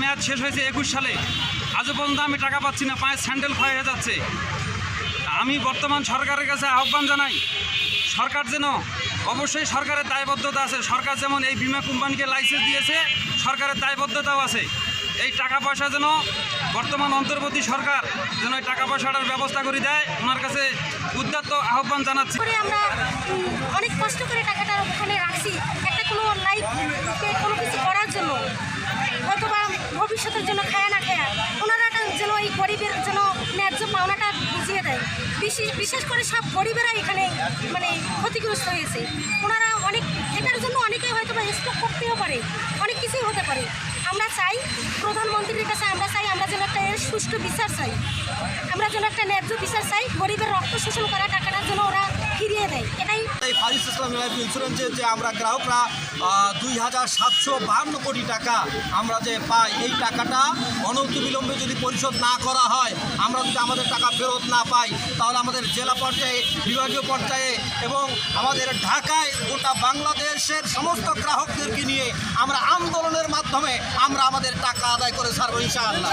মেয়াদ শেষ হয়েছে একুশ সালে। আজও পর্যন্ত আমি টাকা পাচ্ছি না পায়ের স্যান্ডেল ক্ষয় হয়ে যাচ্ছে। আমি বর্তমান সরকারের কাছে আহ্বান জানাই, সরকার যেন অবশ্যই সরকারের দায়বদ্ধতা আছে। সরকার যেমন এই বিমা কোম্পানিকে লাইসেন্স দিয়েছে, সরকারের দায়বদ্ধতাও আছে। এই টাকা পয়সা যেন বর্তমান অন্তর্বর্তী সরকার যেন এই টাকা পয়সাটার ব্যবস্থা করে দেয়, ওনার কাছে উদ্যাত্ত আহ্বান জানাচ্ছি। অনেক কষ্ট করে টাকাটা ওখানে রাখছি। একটা কোনো লাইফকে কোনো কিছু করার জন্য। ভবিষ্যতের জন্য খায়া না খায়া ওনারা একটা যেন এই গরিবের যেন ন্যায্য পাওনাটা বুঝিয়ে দেয়। বিশেষ বিশেষ করে সব গরিবেরা এখানে মানে ক্ষতিগ্রস্ত হয়েছে। ওনারা অনেক এটার জন্য অনেকেই হয়তো বা স্টক করতেও পারে। অনেক কিছুই হতে পারে। আমরা চাই প্রধানমন্ত্রীর কাছে আমরা চাই, আমরা যেন একটা সুষ্ঠু বিচার চাই। আমরা যেন একটা ন্যায্য বিচার চাই। গরিবের রক্ত শোষণ করা টাকাটা যেন ওরা ফিরিয়ে দেয়। এটাই এই ফারিস ইসলাম লাইফ ইন্স্যুরেন্সের যে আমরা গ্রাহকরা দুই হাজার সাতশো বাহান্ন কোটি টাকা আমরা যে পাই, এই টাকাটা অনতিবিলম্বে যদি পরিশোধ না করা হয়, আমরা যদি আমাদের টাকা ফেরত না পাই, তাহলে আমাদের জেলা পর্যায়ে, বিভাগীয় পর্যায়ে এবং আমাদের ঢাকায় গোটা বাংলাদেশের সমস্ত গ্রাহকদেরকে নিয়ে আমরা আন্দোলনের মাধ্যমে আমরা আমাদের টাকা আদায় করে ছাড়বো ইনশাআল্লাহ।